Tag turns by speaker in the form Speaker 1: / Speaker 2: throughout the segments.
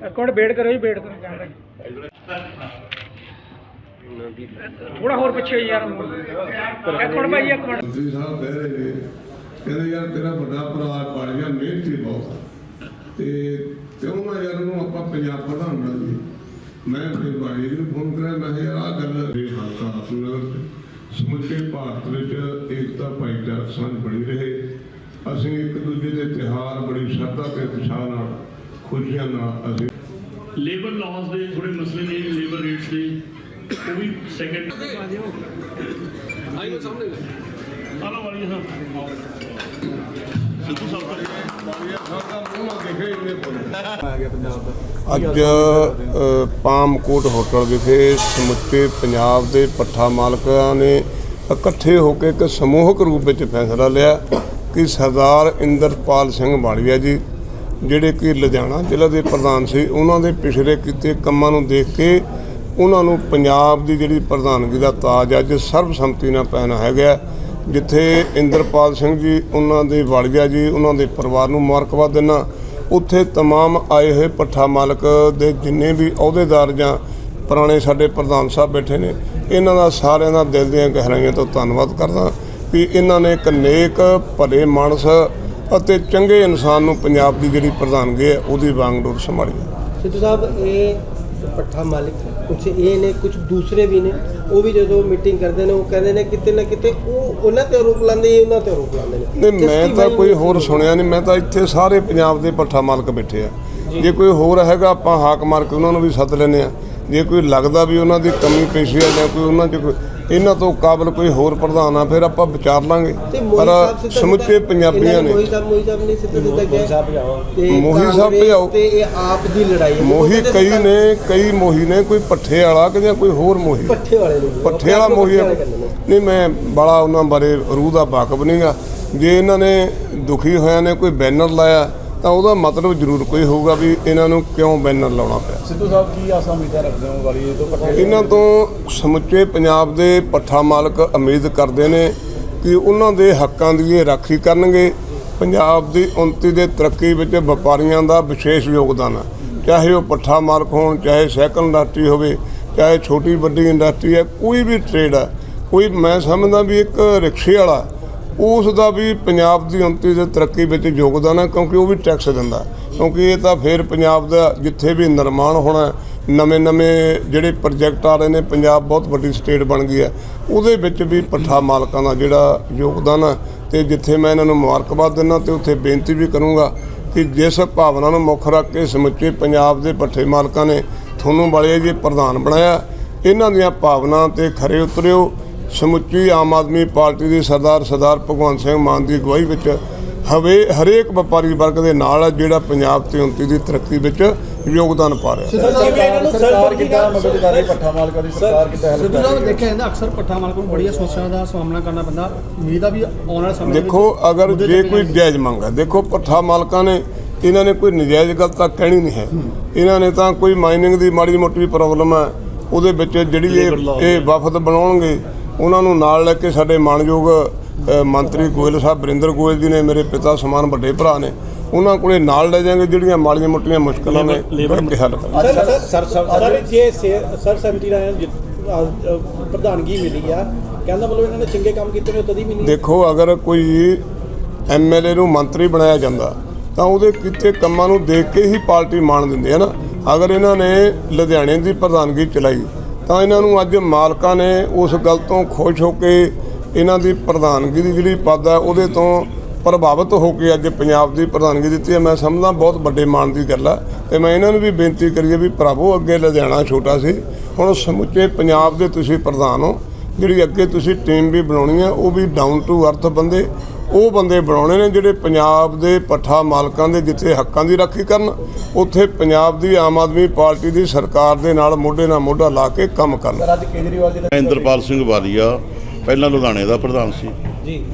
Speaker 1: ਇੱਕ minute wait ਕਰੋ ਜੀ ਵੇਟ ਕਰੋ ਕੈਮਰਾ ਥੋੜਾ ਹੋਰ ਪਿੱਛੇ ਯਾਰ ਇੱਕ ਮਿੰਟ ਭਾਈ ਇੱਕ ਮਿੰਟ।
Speaker 2: ਮੰਤਰੀ ਸਾਹਿਬ ਕਹਿ ਰਹੇ ਨੇ। ਕਹਿੰਦੇ ਯਾਰ ਤੇਰਾ ਵੱਡਾ ਭਰਾ ਬਣ ਗਿਆ ਮਿਹਨਤੀ ਬਹੁਤ। ਤੇ ਕਿਉਂ ਨਾ ਯਾਰ ਉਹਨੂੰ ਆਪਾਂ ਪੰਜਾਬ ਪ੍ਰਧਾਨ ਬਣਾ ਦਈਏ ਮੈਂ ਫਿਰ ਬਾਣੀ ਜੀ ਨੂੰ ਫੋਨ ਕਰਿਆ ਮੈਂ ਯਾਰ ਆਹ ਗੱਲ ਇਹ ਹਾਲਤਾ ਹਾਸਲ ਸਮੁੱਚੇ ਭਾਰਤ ਵਿੱਚ ਏਕਤਾ ਭਾਈਚਾਰਕ ਸਾਂਝ ਬਣੀ ਰਹੇ। ਅਸੀਂ ਇੱਕ ਦੂਜੇ ਦੇ ਤਿਉਹਾਰ ਬੜੀ ਸ਼ਰਧਾ ਤੇ ਉਤਸ਼ਾਹ ਨਾਲ ਖੁਸ਼ੀਆਂ ਨਾਲ ਅਸੀਂ
Speaker 3: ਲੇਬਰ ਲਾਜ਼ ਦੇ ਥੋੜੇ ਮਸਲੇ ਨੇ ਲੇਬਰ ਰੇਟਸ ਦੇ ਉਹ ਵੀ ਸੈਕੰਡ ਆਈਓ ਸਾਹਮਣੇ। ਆਲਾ ਵਾਲੀ ਸਾਹਿਬ ਸਿੱਧੂ ਸਾਹਿਬ
Speaker 2: ਅੱਜ ਪਾਮਕੋਟ ਹੋਟਲ ਵਿਖੇ ਸਮੁੱਚੇ ਪੰਜਾਬ ਦੇ ਪੱਠਾ ਮਾਲਕਾਂ ਨੇ ਇਕੱਠੇ ਹੋ ਕੇ ਇੱਕ ਸਮੂਹਕ ਰੂਪ ਵਿੱਚ ਫੈਸਲਾ ਲਿਆ ਕਿ ਸਰਦਾਰ ਇੰਦਰਪਾਲ ਸਿੰਘ ਵਾਲੀਆ ਜੀ, ਜਿਹੜੇ ਕਿ ਲੁਧਿਆਣਾ ਜ਼ਿਲ੍ਹਾ ਦੇ ਪ੍ਰਧਾਨ ਸੀ, ਉਹਨਾਂ ਦੇ ਪਿਛਲੇ ਕੀਤੇ ਕੰਮਾਂ ਨੂੰ ਦੇਖ ਕੇ ਉਹਨਾਂ ਨੂੰ ਪੰਜਾਬ ਦੀ ਜਿਹੜੀ ਪ੍ਰਧਾਨਗੀ ਦਾ ਤਾਜ ਅੱਜ ਸਰਬਸੰਮਤੀ ਨਾਲ ਪੈਣਾ ਹੈਗਾ ਜਿੱਥੇ ਇੰਦਰਪਾਲ ਸਿੰਘ ਜੀ ਉਹਨਾਂ ਦੇ ਵਾਲੀਆ ਜੀ ਉਹਨਾਂ ਦੇ ਪਰਿਵਾਰ ਨੂੰ ਮੁਬਾਰਕਬਾਦ ਦਿੰਦਾ ਉੱਥੇ तमाम ਆਏ ਹੋਏ ਪੱਠਾ ਮਾਲਕ ਦੇ ਜਿੰਨੇ ਵੀ ਅਹੁਦੇਦਾਰ ਜਾਂ ਪੁਰਾਣੇ ਸਾਡੇ ਪ੍ਰਧਾਨ ਸਾਹਿਬ ਬੈਠੇ ਨੇ ਇਹਨਾਂ ਦਾ ਸਾਰਿਆਂ ਦਾ ਦਿਲ ਦੀਆਂ ਗਹਿਰਾਈਆਂ ਤੋਂ ਧੰਨਵਾਦ ਕਰਦਾ ਵੀ ਇਹਨਾਂ ਨੇ ਇੱਕ ਨੇਕ ਭਲੇ ਮਾਨਸ ਅਤੇ ਚੰਗੇ ਇਨਸਾਨ ਨੂੰ ਪੰਜਾਬ ਦੀ ਜਿਹੜੀ ਪ੍ਰਧਾਨਗੀ ਹੈ ਉਹਦੀ ਵਾਂਗਡੋਰ ਸੰਭਾਲੀ ਹੈ
Speaker 4: ਸਿੱਧੂ ਸਾਹਿਬ ਇਹ ਪੱਠਾ ਮਾਲਿਕ ਕੁਝ ਇਹ ਨੇ ਕੁਝ ਦੂਸਰੇ ਵੀ ਨੇ ਉਹ ਵੀ ਜਦੋਂ ਮੀਟਿੰਗ ਕਰਦੇ ਨੇ ਉਹ ਕਹਿੰਦੇ ਨੇ ਕਿਤੇ ਨਾ ਕਿਤੇ ਉਹ ਉਹਨਾਂ ਤੇ ਆਰੋਪ ਲਾਉਂਦੇ ਇਹ ਉਹਨਾਂ ਤੇ ਆਰੋਪ ਲਾਉਂਦੇ ਨੇ?
Speaker 2: ਨਹੀਂ ਮੈਂ ਤਾਂ ਕੋਈ ਹੋਰ ਸੁਣਿਆ ਨਹੀਂ ਮੈਂ ਤਾਂ ਇੱਥੇ ਸਾਰੇ ਪੰਜਾਬ ਦੇ ਪੱਠਾ ਮਾਲਕ ਬੈਠੇ ਆ। ਜੇ। ਕੋਈ ਹੋਰ ਹੈਗਾ ਆਪਾਂ ਹਾਕ ਮਾਰ ਕੇ ਉਹਨਾਂ ਨੂੰ ਵੀ ਸੱਦ ਲੈਨੇ ਆ। ਜੇ ਕੋਈ ਲੱਗਦਾ ਵੀ ਉਹਨਾਂ ਦੀ ਕਮੀ ਪੇਸ਼ੀ ਹੈ ਜਾਂ ਕੋਈ ਉਹਨਾਂ 'ਚ ਕੋਈ ਇਹਨਾਂ ਤੋਂ ਕਾਬਲ ਕੋਈ ਹੋਰ ਪ੍ਰਧਾਨ ਆ ਫਿਰ ਆਪਾਂ ਵਿਚਾਰ ਲਾਂਗੇ। ਪਰ ਸਮੁੱਚੇ ਪੰਜਾਬੀਆਂ ਨੇ
Speaker 4: ਮੋਹੀ ਸਾਹਿਬ ਮੋਹੀ ਸਾਹਿਬ ਨੇ ਸਿੱਧਾ ਸਿੱਧਾ ਕਿਹਾ ਤੇ
Speaker 2: ਮੋਹੀ ਸਾਹਿਬ
Speaker 4: ਕਾਂਗਰਸ
Speaker 2: ਭਜਾਓ।
Speaker 4: ਤੇ ਇਹ ਆਪ ਦੀ ਲੜਾਈ ਹੈ।
Speaker 2: ਮੋਹੀ ਕਈ ਨੇ ਕਈ ਮੋਹੀ ਨੇ ਕੋਈ ਪੱਠੇ ਵਾਲਾ ਕਿ ਜਾਂ ਕੋਈ ਹੋਰ ਮੋਹੀ।
Speaker 4: ਪੱਠੇ ਵਾਲੇ ਨੇ
Speaker 2: ਪੱਠੇ ਵਾਲਾ ਮੋਹੀ। ਨਹੀਂ ਮੈਂ ਬੜਾ ਉਹਨਾਂ ਬਾਰੇ ਰੂਹ ਦਾ ਵਾਕਫ ਨਹੀਂਗਾ ਜੇ ਇਹਨਾਂ ਨੇ ਦੁਖੀ ਹੋਇਆਂ ਨੇ ਕੋਈ ਬੈਨਰ ਲਾਇਆ ਤਾਂ ਉਹਦਾ ਮਤਲਬ ਜ਼ਰੂਰ ਕੋਈ ਹੋਊਗਾ ਵੀ ਇਹਨਾਂ ਨੂੰ ਕਿਉਂ ਬੈਨਰ ਲਾਉਣਾ ਪਿਆ।
Speaker 5: ਸਿੱਧੂ ਸਾਹਿਬ ਕੀ ਆਸਾਂ ਉਮੀਦਾਂ ਰੱਖਦੇ ਹੋ ਵਾਲੀ ਤੋਂ ਪੱਠੇ
Speaker 2: ਇਹਨਾਂ ਤੋਂ ਸਮੁੱਚੇ ਪੰਜਾਬ ਦੇ ਪੱਠਾ ਮਾਲਕ ਉਮੀਦ ਕਰਦੇ ਨੇ ਕਿ ਉਹਨਾਂ ਦੇ ਹੱਕਾਂ ਦੀ ਇਹ ਰਾਖੀ ਕਰਨਗੇ। ਪੰਜਾਬ ਦੀ ਉન્નਤੀ ਦੇ ਤਰੱਕੀ ਵਿੱਚ ਵਪਾਰੀਆਂ ਦਾ ਵਿਸ਼ੇਸ਼ ਯੋਗਦਾਨ ਹੈ ਚਾਹੇ ਉਹ ਪੱਠਾ ਮਾਲਕ ਹੋਣ ਚਾਹੇ ਸਾਈਕਲ ਇੰਡਸਟਰੀ ਹੋਵੇ ਚਾਹੇ ਛੋਟੀ ਵੱਡੀ ਇੰਡਸਟਰੀ ਹੈ ਕੋਈ ਵੀ ਟ੍ਰੇਡ ਹੈ ਕੋਈ ਮੈਂ ਸਮਝਦਾ ਵੀ ਇੱਕ ਰਿਕਸ਼ੇ ਵਾਲਾ ਉਸ ਦਾ ਵੀ ਪੰਜਾਬ ਦੀ ਉન્નਤੀ ਦੇ ਤਰੱਕੀ ਵਿੱਚ ਯੋਗਦਾਨ ਹੈ, ਕਿਉਂਕਿ ਉਹ ਵੀ ਟੈਕਸ ਦਿੰਦਾ ਕਿਉਂਕਿ ਇਹ ਤਾਂ ਫਿਰ ਪੰਜਾਬ ਦਾ ਜਿੱਥੇ ਵੀ ਨਿਰਮਾਣ ਹੋਣਾ ਨਵੇਂ ਨਵੇਂ ਜਿਹੜੇ ਪ੍ਰੋਜੈਕਟ ਆ ਰਹੇ ਨੇ, ਪੰਜਾਬ ਬਹੁਤ ਵੱਡੀ ਸਟੇਟ ਬਣ ਗਈ ਹੈ। ਉਹਦੇ ਵਿੱਚ ਵੀ ਪੱਠਾ ਮਾਲਕਾਂ ਦਾ ਜਿਹੜਾ ਯੋਗਦਾਨ ਹੈ, ਤੇ ਜਿੱਥੇ ਮੈਂ ਇਹਨਾਂ ਨੂੰ ਮੁਬਾਰਕਬਾਦ ਦਿੰਦਾ ਤੇ ਉੱਥੇ ਬੇਨਤੀ ਵੀ ਕਰੂੰਗਾ ਕਿ ਜਿਸ ਭਾਵਨਾ ਨੂੰ ਮੁੱਖ ਰੱਖ ਕੇ ਸਮੁੱਚੇ ਪੰਜਾਬ ਦੇ ਪੱਠੇ ਮਾਲਕਾਂ ਨੇ ਤੁਹਾਨੂੰ ਵਾਲੇ ਜੀ ਪ੍ਰਧਾਨ ਬਣਾਇਆ, ਇਹਨਾਂ ਦੀਆਂ ਭਾਵਨਾ ਤੇ ਖਰੇ ਉਤਰਿਓ। ਸਮੁੱਚੀ ਆਮ ਆਦਮੀ ਪਾਰਟੀ ਦੀ ਸਰਦਾਰ ਸਰਦਾਰ ਭਗਵੰਤ ਸਿੰਘ ਮਾਨ ਦੀ ਅਗਵਾਈ ਵਿੱਚ ਹਵੇ ਹਰੇਕ ਵਪਾਰੀ ਵਰਗ ਦੇ ਨਾਲ ਹੈ ਜਿਹੜਾ ਪੰਜਾਬ ਤੇ ਉન્નਤੀ ਦੀ ਤਰੱਕੀ ਵਿੱਚ ਯੋਗਦਾਨ ਪਾ ਰਿਹਾ।
Speaker 5: ਸਰਕਾਰ ਸਰਕਾਰ ਕਿੱਦਾਂ ਮਦਦ ਕਰ ਰਹੀ? ਪੱਠਾ ਮਾਲਕਾਂ ਦੀ ਸਰਕਾਰ ਕਿੱਦਾਂ ਹੈਲਪ ਕਰ ਰਹੀ ਹੈ?
Speaker 1: ਦੇਖਿਆ ਜਾਂਦਾ ਅਕਸਰ ਪੱਠਾ ਮਾਲਕਾਂ ਨੂੰ ਬੜੀਆਂ ਸਮੱਸਿਆਵਾਂ ਦਾ ਸਾਹਮਣਾ ਕਰਨਾ ਪੈਂਦਾ। ਉਮੀਦ ਆ ਵੀ ਆਉਣ ਵਾਲੇ ਸਮੇਂ
Speaker 2: ਦੇਖੋ ਅਗਰ ਜੇ ਕੋਈ। ਜਾਇਜ਼ ਮੰਗ ਹੈ ਦੇਖੋ ਪੱਠਾ ਮਾਲਕਾਂ ਨੇ ਇਹਨਾਂ ਨੇ ਕੋਈ ਨਜਾਇਜ਼ ਗੱਲ ਤਾਂ ਕਹਿਣੀ ਨਹੀਂ ਹੈ। ਇਹਨਾਂ ਨੇ ਤਾਂ ਕੋਈ ਮਾਈਨਿੰਗ ਦੀ ਮਾੜੀ ਮੋਟੀ ਪ੍ਰੋਬਲਮ ਹੈ ਉਹਦੇ ਵਿੱਚ ਜਿਹੜੀ ਇਹ ਇਹ ਵਫਦ ਬਣਾਉਣਗੇ ਉਹਨਾਂ ਨੂੰ ਨਾਲ ਲੈ ਕੇ ਸਾਡੇ ਮਾਨਯੋਗ ਮੰਤਰੀ ਗੋਇਲ ਸਾਹਿਬ ਬਰਿੰਦਰ ਗੋਇਲ ਜੀ ਨੇ ਮੇਰੇ ਪਿਤਾ ਸਮਾਨ ਵੱਡੇ ਭਰਾ ਨੇ ਉਹਨਾਂ ਕੋਲੇ ਨਾਲ ਲੈ ਜਾਾਂਗੇ ਜਿਹੜੀਆਂ ਮਾੜੀਆਂ ਮੋਟੀਆਂ ਮੁਸ਼ਕਲਾਂ ਨੇ ਕੇ ਹੱਲ ਕਰਾਂਗੇ।
Speaker 5: ਸਰ ਸਰ ਸਰ
Speaker 6: ਸਰ ਜੇ ਸਰ ਸੈਮਟੀ ਨਾਲ ਪ੍ਰਧਾਨਗੀ ਮਿਲੀ ਆ। ਕਹਿੰਦਾ ਮਤਲਬ ਇਹਨਾਂ ਨੇ ਚੰਗੇ ਕੰਮ ਕੀਤੇ ਨੇ ਤਦ ਹੀ ਮਿਲੀ।
Speaker 2: ਦੇਖੋ ਅਗਰ ਕੋਈ ਐਮਐਲਏ ਨੂੰ ਮੰਤਰੀ ਬਣਾਇਆ ਜਾਂਦਾ ਤਾਂ ਉਹਦੇ ਕੀਤੇ ਕੰਮਾਂ ਨੂੰ ਦੇਖ ਕੇ ਹੀ ਪਾਰਟੀ ਮਾਣ ਦਿੰਦੀ ਹੈ ਨਾ। ਅਗਰ ਇਹਨਾਂ ਨੇ ਲੁਧਿਆਣੇ ਦੀ ਪ੍ਰਧਾਨਗੀ ਚਲਾਈ ਤਾਂ ਇਹਨਾਂ ਨੂੰ ਅੱਜ ਮਾਲਕਾਂ ਨੇ ਉਸ ਗੱਲ ਤੋਂ ਖੁਸ਼ ਹੋ ਕੇ ਇਹਨਾਂ ਦੀ ਪ੍ਰਧਾਨਗੀ ਦੀ ਜਿਹੜੀ ਪਦ ਹੈ, ਉਹਦੇ ਤੋਂ ਪ੍ਰਭਾਵਿਤ ਹੋ ਕੇ ਅੱਜ ਪੰਜਾਬ ਦੀ ਪ੍ਰਧਾਨਗੀ ਦਿੱਤੀ ਹੈ। ਮੈਂ ਸਮਝਦਾ ਬਹੁਤ ਵੱਡੇ ਮਾਣ ਦੀ ਗੱਲ ਹੈ ਤੇ ਮੈਂ ਇਹਨਾਂ ਨੂੰ ਵੀ ਬੇਨਤੀ ਕਰੀਏ ਵੀ ਭਰਾਵੋ ਅੱਗੇ ਲੁਧਿਆਣਾ ਛੋਟਾ ਸੀ, ਹੁਣ ਸਮੁੱਚੇ ਪੰਜਾਬ ਦੇ ਤੁਸੀਂ ਪ੍ਰਧਾਨ ਹੋ, ਜਿਹੜੀ ਅੱਗੇ ਤੁਸੀਂ ਟੀਮ ਵੀ ਬਣਾਉਣੀ ਆ ਉਹ ਵੀ ਡਾਊਨ ਟੂ ਅਰਥ ਬੰਦੇ ਉਹ ਬੰਦੇ ਬਣਾਉਣੇ ਨੇ ਜਿਹੜੇ ਪੰਜਾਬ ਦੇ ਪੱਠਾ ਮਾਲਕਾਂ ਦੇ ਜਿੱਥੇ ਹੱਕਾਂ ਦੀ ਰਾਖੀ ਕਰਨ ਉੱਥੇ ਪੰਜਾਬ ਦੀ ਆਮ ਆਦਮੀ ਪਾਰਟੀ ਦੀ ਸਰਕਾਰ ਦੇ ਨਾਲ ਮੋਢੇ ਨਾਲ ਮੋਢਾ ਲਾ ਕੇ ਕੰਮ ਕਰਨ।
Speaker 5: ਸਰ ਅੱਜ ਕੇਜਰੀਵਾਲ ਜੀ ਦਾ
Speaker 7: ਇੰਦਰਪਾਲ ਸਿੰਘ ਵਾਲੀਆ ਪਹਿਲਾਂ ਲੁਧਿਆਣੇ ਦਾ ਪ੍ਰਧਾਨ ਸੀ।
Speaker 6: ਜੀ।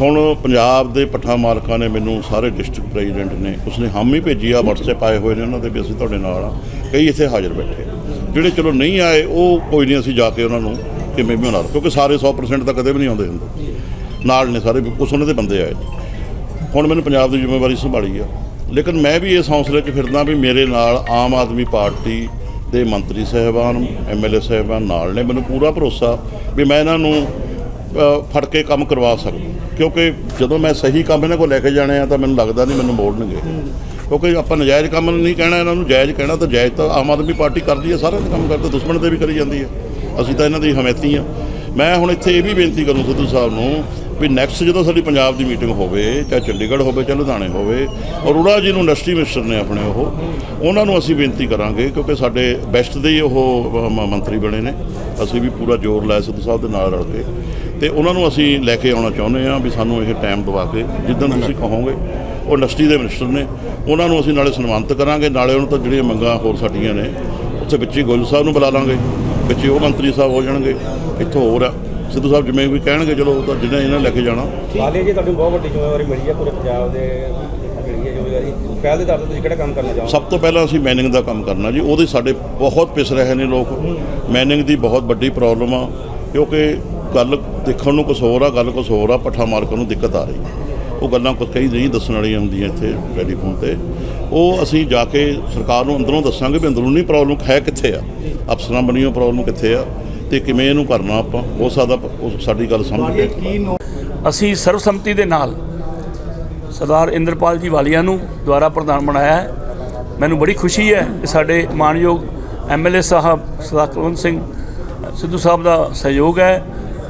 Speaker 7: ਹੁਣ ਪੰਜਾਬ ਦੇ ਪੱਠਾ ਮਾਲਕਾਂ ਨੇ ਮੈਨੂੰ ਸਾਰੇ ਡਿਸਟ੍ਰਿਕਟ ਪ੍ਰੈਜ਼ੀਡੈਂਟ ਨੇ ਉਸਨੇ ਹਾਮੀ ਭੇਜੀ ਆ WhatsApp ਆਏ ਹੋਏ ਨੇ ਉਹਨਾਂ ਦੇ ਵੀ ਅਸੀਂ ਤੁਹਾਡੇ ਨਾਲ ਆ। ਕਈ ਇੱਥੇ ਹਾਜ਼ਰ ਬੈਠੇ। ਜਿਹੜੇ ਚਲੋ ਨਹੀਂ ਆਏ ਉਹ ਕੋਈ ਨਹੀਂ ਅਸੀਂ ਜਾ ਕੇ ਉਹਨਾਂ ਨੂੰ ਕਿਵੇਂ ਵੀ ਮਨਾ ਕਿਉਂਕਿ ਸਾਰੇ 100% ਤਾਂ ਕਦੇ ਵੀ ਨਹੀਂ ਆਉਂਦੇ ਹੁੰਦੇ। ਨਾਲ ਨੇ ਸਾਰੇ ਕੁਛ ਉਹਨਾਂ ਦੇ ਬੰਦੇ ਆਏ। ਨੇ ਹੁਣ ਮੈਨੂੰ ਪੰਜਾਬ ਦੀ ਜ਼ਿੰਮੇਵਾਰੀ ਸੰਭਾਲੀ ਆ। ਲੇਕਿਨ ਮੈਂ ਵੀ ਇਸ ਹੌਸਲੇ 'ਚ ਫਿਰਦਾ ਵੀ ਮੇਰੇ ਨਾਲ ਆਮ ਆਦਮੀ ਪਾਰਟੀ ਦੇ ਮੰਤਰੀ ਸਾਹਿਬਾਨ ਐਮਐਲਏ ਸਾਹਿਬਾਨ ਨਾਲ ਨੇ। ਮੈਨੂੰ ਪੂਰਾ ਭਰੋਸਾ ਵੀ ਮੈਂ ਇਹਨਾਂ ਨੂੰ ਫੜ ਕੇ ਕੰਮ ਕਰਵਾ ਸਕਦਾ। ਕਿਉਂਕਿ ਜਦੋਂ ਮੈਂ ਸਹੀ ਕੰਮ ਇਹਨਾਂ ਕੋਲ ਲੈ ਕੇ ਜਾਣੇ ਆ ਤਾਂ ਮੈਨੂੰ ਲੱਗਦਾ ਨਹੀਂ ਮੈਨੂੰ ਮੋੜਨਗੇ। ਕਿਉਂਕਿ ਆਪਾਂ ਨਜਾਇਜ਼ ਕੰਮ ਨਹੀਂ ਕਹਿਣਾ, ਇਹਨਾਂ ਨੂੰ ਜਾਇਜ਼ ਕਹਿਣਾ ਤਾਂ ਜਾਇਜ਼ ਤਾਂ ਆਮ ਆਦਮੀ ਪਾਰਟੀ ਕਰਦੀ ਹੈ ਸਾਰਿਆਂ ਦੇ ਕੰਮ ਕਰਦੇ, ਦੁਸ਼ਮਣ ਤੇ ਵੀ ਕਰੀ ਜਾਂਦੀ ਹੈ ਅਸੀਂ ਤਾਂ ਇਹਨਾਂ ਦੀ ਹਮਾਇਤੀ ਆ। ਮੈਂ ਹੁਣ ਇੱਥੇ ਇਹ ਵੀ ਬੇਨਤੀ ਕਰੂੰ ਸਿੱਧੂ ਸਾਹਿਬ ਨੂੰ ਵੀ ਨੈਕਸਟ ਜਦੋਂ ਸਾਡੀ ਪੰਜਾਬ ਦੀ ਮੀਟਿੰਗ ਹੋਵੇ, ਚਾਹੇ ਚੰਡੀਗੜ੍ਹ ਹੋਵੇ, ਚਾਹੇ ਲੁਧਿਆਣੇ ਹੋਵੇ, ਅਰੋੜਾ ਜੀ ਨੂੰ ਇੰਡਸਟਰੀ ਮਿਨਿਸਟਰ ਨੇ ਆਪਣੇ ਉਹ, ਉਹਨਾਂ ਨੂੰ ਅਸੀਂ ਬੇਨਤੀ ਕਰਾਂਗੇ ਕਿਉਂਕਿ ਸਾਡੇ ਬੈਸਟ ਦੇ ਹੀ ਉਹ ਮੰਤਰੀ ਬਣੇ ਨੇ। ਅਸੀਂ ਵੀ ਪੂਰਾ ਜ਼ੋਰ ਲਾਇਆ ਸਿੱਧੂ ਸਾਹਿਬ ਦੇ ਨਾਲ ਰਲ ਕੇ। ਤੇ ਉਹਨਾਂ ਨੂੰ ਅਸੀਂ ਲੈ ਕੇ ਆਉਣਾ ਚਾਹੁੰਦੇ ਹਾਂ ਵੀ ਸਾਨੂੰ ਇਹ ਟਾਈਮ ਦਵਾ ਕੇ ਜਿੱਦਾਂ ਤੁਸੀਂ ਕਹੋਗੇ, ਉਹ ਇੰਡਸਟਰੀ ਦੇ ਮਿਨਿਸਟਰ ਨੇ। ਉਹਨਾਂ ਨੂੰ ਅਸੀਂ ਨਾਲੇ ਸਨਮਾਨਿਤ ਕਰਾਂਗੇ। ਨਾਲੇ ਉਹਨਾਂ ਤੋਂ ਜਿਹੜੀਆਂ ਮੰਗਾਂ ਹੋਰ ਸਾਡੀਆਂ ਨੇ, ਉੱਥੇ ਵਿੱਚ ਹੀ ਗੋਇਲ ਸਾਹਿਬ ਨੂੰ ਬੁਲਾ ਲਾਂਗੇ। ਵਿੱਚ ਹੀ ਉਹ ਮੰਤਰੀ ਸਾਹਿਬ ਹੋ ਜਾਣਗੇ। ਇੱਥੋਂ ਹੋਰ ਆ। ਸਿੱਧੂ ਸਾਹਿਬ ਜਿਵੇਂ ਵੀ ਕਹਿਣਗੇ ਚਲੋ ਉਹ ਤਾਂ ਜਿਹਨੇ ਇਹਨਾਂ ਲੈ ਕੇ ਜਾਣਾ।
Speaker 8: ਹਾਲੇ ਜੀ ਤੁਹਾਨੂੰ ਬਹੁਤ ਵੱਡੀ ਜ਼ਿੰਮੇਵਾਰੀ ਮਿਲੀ ਹੈ ਪੂਰੇ ਪੰਜਾਬ ਦੇ ਜਿਹੜੀ ਹੈ ਜ਼ਿੰਮੇਵਾਰੀ। ਪਹਿਲ ਦੇ ਤੌਰ ਤੇ ਤੁਸੀਂ ਕਿਹੜਾ ਕੰਮ ਕਰਨਾ ਚਾਹੋਗੇ?
Speaker 7: ਸਭ ਤੋਂ ਪਹਿਲਾਂ ਅਸੀਂ ਮੈਨਿੰਗ ਦਾ ਕੰਮ ਕਰਨਾ ਜੀ। ਉਹਦੇ ਸਾਡੇ ਬਹੁਤ ਪਿਸ ਰਹੇ ਨੇ ਲੋਕ। ਮੈਨਿੰਗ ਦੀ ਬਹੁਤ ਵੱਡੀ ਪ੍ਰੋਬਲਮ ਆ ਕਿਉਂਕਿ ਗੱਲ ਦੇਖਣ ਨੂੰ ਕੁਛ ਹੋਰ ਆ ਗੱਲ ਕੁਛ ਹੋਰ ਆ ਪੱਠਾ ਮਾਲਕਾਂ ਨੂੰ ਦਿੱਕਤ ਆ ਰਹੀ। ਉਹ ਗੱਲਾਂ ਕੁਝ ਕਈ ਨਹੀਂ ਦੱਸਣ ਵਾਲੀਆਂ ਹੁੰਦੀਆਂ ਇੱਥੇ ਟੈਲੀਫੋਨ ਤੇ। ਉਹ ਅਸੀਂ ਜਾ ਕੇ ਸਰਕਾਰ ਨੂੰ ਅੰਦਰੋਂ ਦੱਸਾਂਗੇ ਵੀ ਅੰਦਰੂਨੀ ਪ੍ਰੋਬਲਮ ਹੈ ਕਿੱਥੇ ਆ? ਅਫਸਰਾਂ ਬਣੀਓ ਪ੍ਰੋਬਲਮ ਕਿੱਥੇ ਆ? ਤੇ ਕਿਵੇਂ ਇਹਨੂੰ ਕਰਨਾ ਆਪਾਂ ਹੋ ਸਕਦਾ ਉਹ ਸਾਡੀ ਗੱਲ ਸਮਝ ਕੇ।
Speaker 1: ਅਸੀਂ ਸਰਵਸੰਮਤੀ ਦੇ ਨਾਲ ਸਰਦਾਰ ਇੰਦਰਪਾਲ ਜੀ ਵਾਲੀਆ ਨੂੰ ਦੁਆਰਾ ਪ੍ਰਧਾਨ ਬਣਾਇਆ ਹੈ। ਮੈਨੂੰ ਬੜੀ ਖੁਸ਼ੀ ਹੈ ਕਿ ਸਾਡੇ ਮਾਨਯੋਗ ਐਮਐਲਏ ਸਾਹਿਬ ਸਰਦਾਰ ਕੁਲਵੰਤ ਸਿੰਘ ਸਿੱਧੂ ਸਾਹਿਬ ਦਾ ਸਹਿਯੋਗ ਹੈ।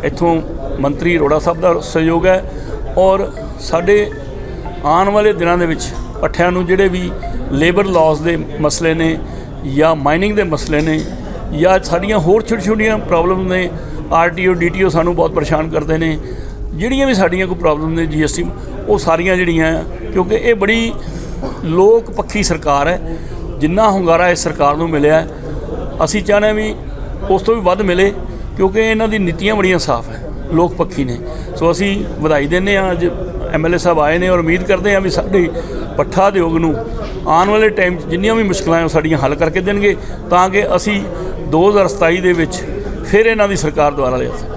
Speaker 1: ਇੱਥੋਂ ਮੰਤਰੀ ਅਰੋੜਾ ਸਾਹਿਬ ਦਾ ਸਹਿਯੋਗ ਹੈ ਔਰ ਸਾਡੇ ਆਉਣ ਵਾਲੇ ਦਿਨਾਂ ਦੇ ਵਿੱਚ ਪੱਠਿਆਂ ਨੂੰ ਜਿਹੜੇ ਵੀ ਲੇਬਰ ਲਾਅਸ ਦੇ ਮਸਲੇ ਨੇ ਜਾਂ ਮਾਈਨਿੰਗ ਦੇ ਮਸਲੇ ਨੇ ਜਾਂ ਸਾਡੀਆਂ ਹੋਰ ਛੋਟੀ ਛੋਟੀਆਂ ਪ੍ਰੋਬਲਮ ਨੇ ਆਰਟੀਓ ਡੀਟੀਓ ਸਾਨੂੰ ਬਹੁਤ ਪਰੇਸ਼ਾਨ ਕਰਦੇ ਨੇ। ਜਿਹੜੀਆਂ ਵੀ ਸਾਡੀਆਂ ਕੋਈ ਪ੍ਰੋਬਲਮ ਨੇ ਜੀਐਸਟੀ ਉਹ ਸਾਰੀਆਂ ਜਿਹੜੀਆਂ ਆ, ਕਿਉਂਕਿ ਇਹ ਬੜੀ ਲੋਕ ਪੱਖੀ ਸਰਕਾਰ ਹੈ ਜਿੰਨਾ ਹੁੰਗਾਰਾ ਇਸ ਸਰਕਾਰ ਨੂੰ ਮਿਲਿਆ ਅਸੀਂ ਚਾਹੁੰਦੇ ਹਾਂ ਵੀ ਉਸ ਤੋਂ ਵੀ ਵੱਧ ਮਿਲੇ ਕਿਉਂਕਿ ਇਹਨਾਂ ਦੀ ਨੀਤੀਆਂ ਬੜੀਆਂ ਸਾਫ਼ ਹੈ ਲੋਕ ਪੱਖੀ ਨੇ। ਸੋ ਅਸੀਂ ਵਧਾਈ ਦਿੰਦੇ ਹਾਂ ਅੱਜ ਐਮਐਲਏ ਸਾਹਿਬ ਆਏ ਨੇ ਔਰ ਉਮੀਦ ਕਰਦੇ ਹਾਂ ਵੀ ਸਾਡੇ ਪੱਠਾ ਉਦਯੋਗ ਨੂੰ ਆਉਣ ਵਾਲੇ ਟਾਈਮ 'ਚ ਜਿੰਨੀਆਂ ਵੀ ਮੁਸ਼ਕਲਾਂ ਹੈ ਉਹ ਸਾਡੀਆਂ ਹੱਲ ਕਰਕੇ ਦੇਣਗੇ ਤਾਂ ਕਿ ਅਸੀਂ 2027 ਦੇ ਵਿੱਚ ਫਿਰ ਇਹਨਾਂ ਦੀ ਸਰਕਾਰ ਦੁਆਰਾ ਲਿਆ ਸਕੀਏ